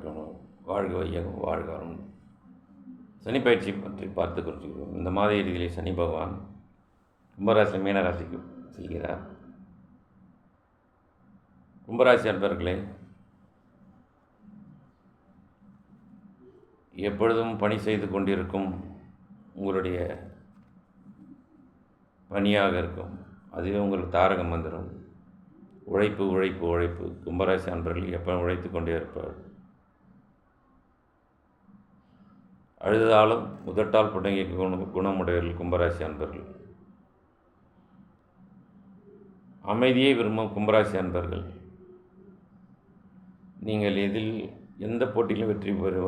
இருக்கணும் வாழ்க வையகம் வாழ்க வரும் சனி பயிற்சி பற்றி பார்த்து குறிச்சுக்கிறோம் இந்த மாத இறுதியிலே சனி பகவான் கும்பராசி மீனராசிக்கு செல்கிறார். கும்பராசி அன்பர்களே எப்பொழுதும் பணி செய்து கொண்டிருக்கும் உங்களுடைய பணியாக இருக்கும். அதுவே உங்களுக்கு தாரகம் வந்துடும் உழைப்பு உழைப்பு உழைப்பு. கும்பராசி அன்பர்கள் எப்போ உழைத்து கொண்டே இருப்பார் அழுதாலும் உதட்டால் புடங்கிய குண குணமுடையவர்கள் கும்பராசி அன்பர்கள். அமைதியை விரும்பும் கும்பராசி அன்பர்கள். நீங்கள் எதில் எந்த போட்டியிலும் வெற்றி பெறுவ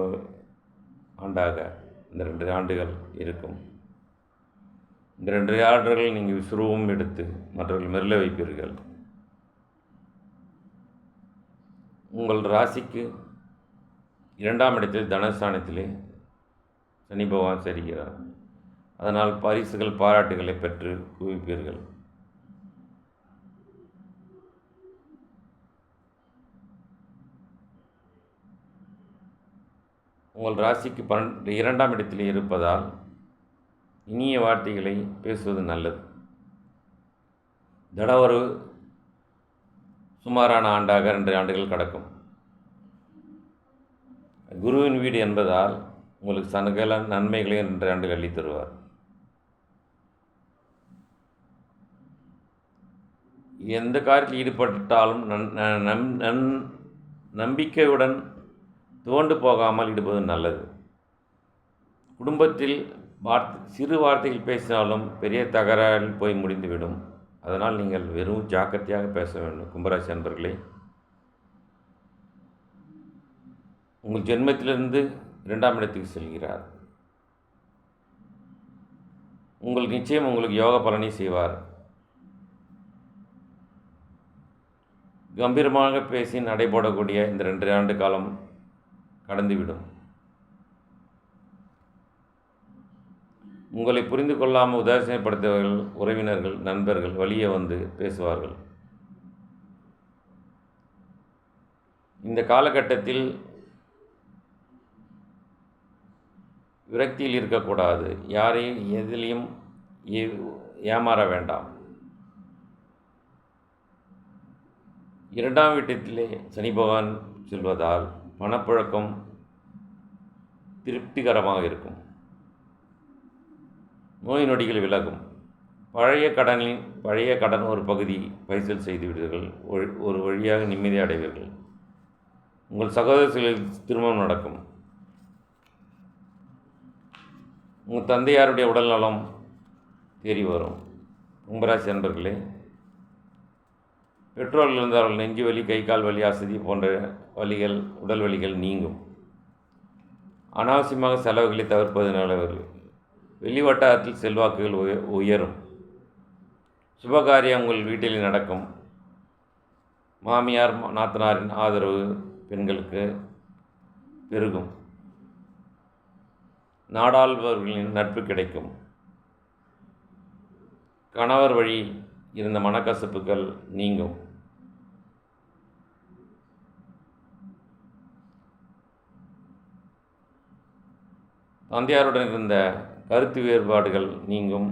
ஆண்டாக இந்த ரெண்டு ஆண்டுகள் இருக்கும். இந்த ரெண்டு ஆண்டுகள் நீங்கள் விசுருவம் எடுத்து மற்றவர்கள் மெல்ல வைப்பீர்கள். உங்கள் ராசிக்கு இரண்டாம் இடத்தில் தனஸ்தானத்திலே சனி பகவான் சரிகிறார். அதனால் பரிசுகள் பாராட்டுகளை பெற்று குவிப்பீர்கள். உங்கள் ராசிக்கு பன்னெண்டு இரண்டாம் இடத்தில் இருப்பதால் இனிய வார்த்தைகளை பேசுவது நல்லது. தடவரு சுமாரான ஆண்டாக ரெண்டு ஆண்டுகள் கடக்கும். குருவின் வீடு என்பதால் உங்களுக்கு சனகல நன்மைகளையும் ரெண்டு ஆண்டுகள் அள்ளி தருவார். எந்த காரியத்தில் ஈடுபட்டாலும் நன் நம் நன் நம்பிக்கையுடன் துவண்டு போகாமல் ஈடுபது நல்லது. குடும்பத்தில் வார்த்தை சிறு வார்த்தைகள் பேசினாலும் பெரிய தகராறில் போய் முடிந்துவிடும். அதனால் நீங்கள் வெறும் ஜாக்கிரதையாக பேச வேண்டும். கும்பராசி அன்பர்களே உங்கள் ஜென்மத்திலிருந்து இரண்டாம் இடத்துக்கு செல்கிறார். உங்களுக்கு நிச்சயம் உங்களுக்கு யோக பலனை செய்வார். கம்பீரமாக பேசி நடைபோடக்கூடிய இந்த ரெண்டு ஆண்டு காலம் கடந்துவிடும். உங்களை புரிந்து கொள்ளாமல் உதாசீனப்படுத்தவர்கள் உறவினர்கள் நண்பர்கள் வழியே வந்து பேசுவார்கள். இந்த காலகட்டத்தில் விரக்தியில் இருக்கக்கூடாது. யாரையும் எதிலையும் ஏமாற வேண்டாம். இரண்டாம் வீட்டத்திலே சனி பகவான் செல்வதால் பணப்புழக்கம் திருப்திகரமாக இருக்கும். நோய் நொடிகள் விலகும். பழைய கடனில் பழைய கடன் ஒரு பகுதி பைசல் செய்து விடுவீர்கள் ஒரு வழியாக நிம்மதி அடைவீர்கள். உங்கள் சகோதரர்களுக்கு திருமணம் நடக்கும். உங்கள் தந்தையாருடைய உடல்நலம் தேறி வரும். கும்பராசி நண்பர்களே பெட்ரோல் இருந்தால் நெஞ்சு வலி கை கால் வலி அசதி போன்ற வலிகள் உடல் வலிகள் நீங்கும். அனாவசியமாக செலவுகளை தவிர்ப்பது நல்லவர்கள் வெளி வட்டாரத்தில் செல்வாக்குகள் உய உயரும். சுபகாரியம் உங்கள் வீட்டில் நடக்கும். மாமியார் நாத்தனாரின் ஆதரவு பெண்களுக்கு பெருகும். நாடாள்பவர்களின் நட்பு கிடைக்கும். கணவர் வழி இருந்த மனக்கசப்புகள் நீங்கும். தந்தையாருடன் இருந்த கருத்து வேறுபாடுகள் நீங்கும்.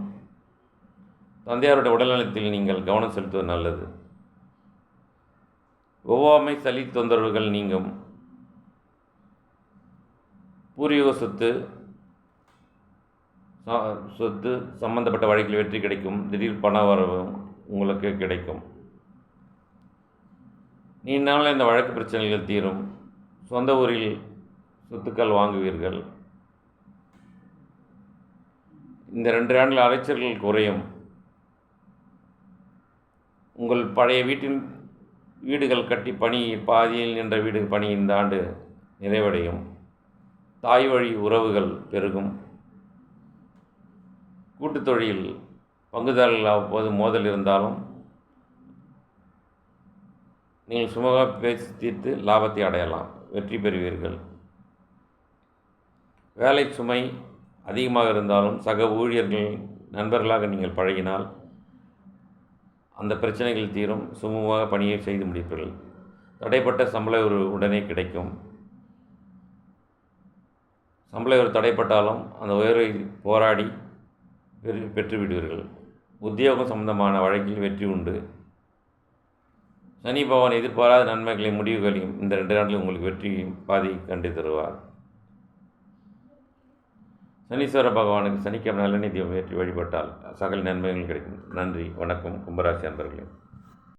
தந்தையாருடைய உடல்நலத்தில் நீங்கள் கவனம் செலுத்துவது நல்லது. ஒவ்வாமை சளி தொந்தரவுகள் நீங்கும். பூர்வீக சொத்து சொத்து சம்பந்தப்பட்ட வழக்கில் வெற்றி கிடைக்கும். திடீர் பண வரவும் உங்களுக்கு கிடைக்கும். நீண்ட நாளில் இந்த வழக்கு பிரச்சனைகள் தீரும். சொந்த ஊரில் சொத்துக்கள் வாங்குவீர்கள். இந்த ரெண்டு ஆண்டில் அலைச்சல்கள் குறையும். உங்கள் பழைய வீட்டின் வீடுகள் கட்டி பணி பாதியில் நின்ற வீடு பணி இந்த ஆண்டு நிறைவடையும். தாய் வழி உறவுகள் பெருகும். கூட்டுத் தொழில் பங்குதாரர்கள் அவ்வப்போது மோதல் இருந்தாலும் நீங்கள் சுமூகமாக பேசி தீர்த்து லாபத்தை அடையலாம் வெற்றி பெறுவீர்கள். வேலை சுமை அதிகமாக இருந்தாலும் சக ஊழியர்கள் நண்பர்களாக நீங்கள் பழகினால் அந்த பிரச்சனைகள் தீரும். சுமூகமாக பணியை செய்து முடிப்பீர்கள். தடைப்பட்ட சம்பள ஒரு உடனே கிடைக்கும். சம்பள ஒரு தடைப்பட்டாலும் அந்த உயர்வை போராடி பெற்றுவிடுவீர்கள். உத்தியோகம் சம்பந்தமான வழக்கில் வெற்றி உண்டு. சனி பகவான் எதிர்பாராத நன்மைகளையும் முடிவுகளையும் இந்த ரெண்டு நாட்களில் உங்களுக்கு வெற்றியையும் பாதி கண்டு தருவார். சனீஸ்வர பகவானுக்கு சனிக்கிழமை நல்லெண்ணெய் தீபம் ஏற்றி வழிபட்டால் சகல நன்மைகள் கிடைக்கும். நன்றி வணக்கம். கும்பராசி அன்பர்களே.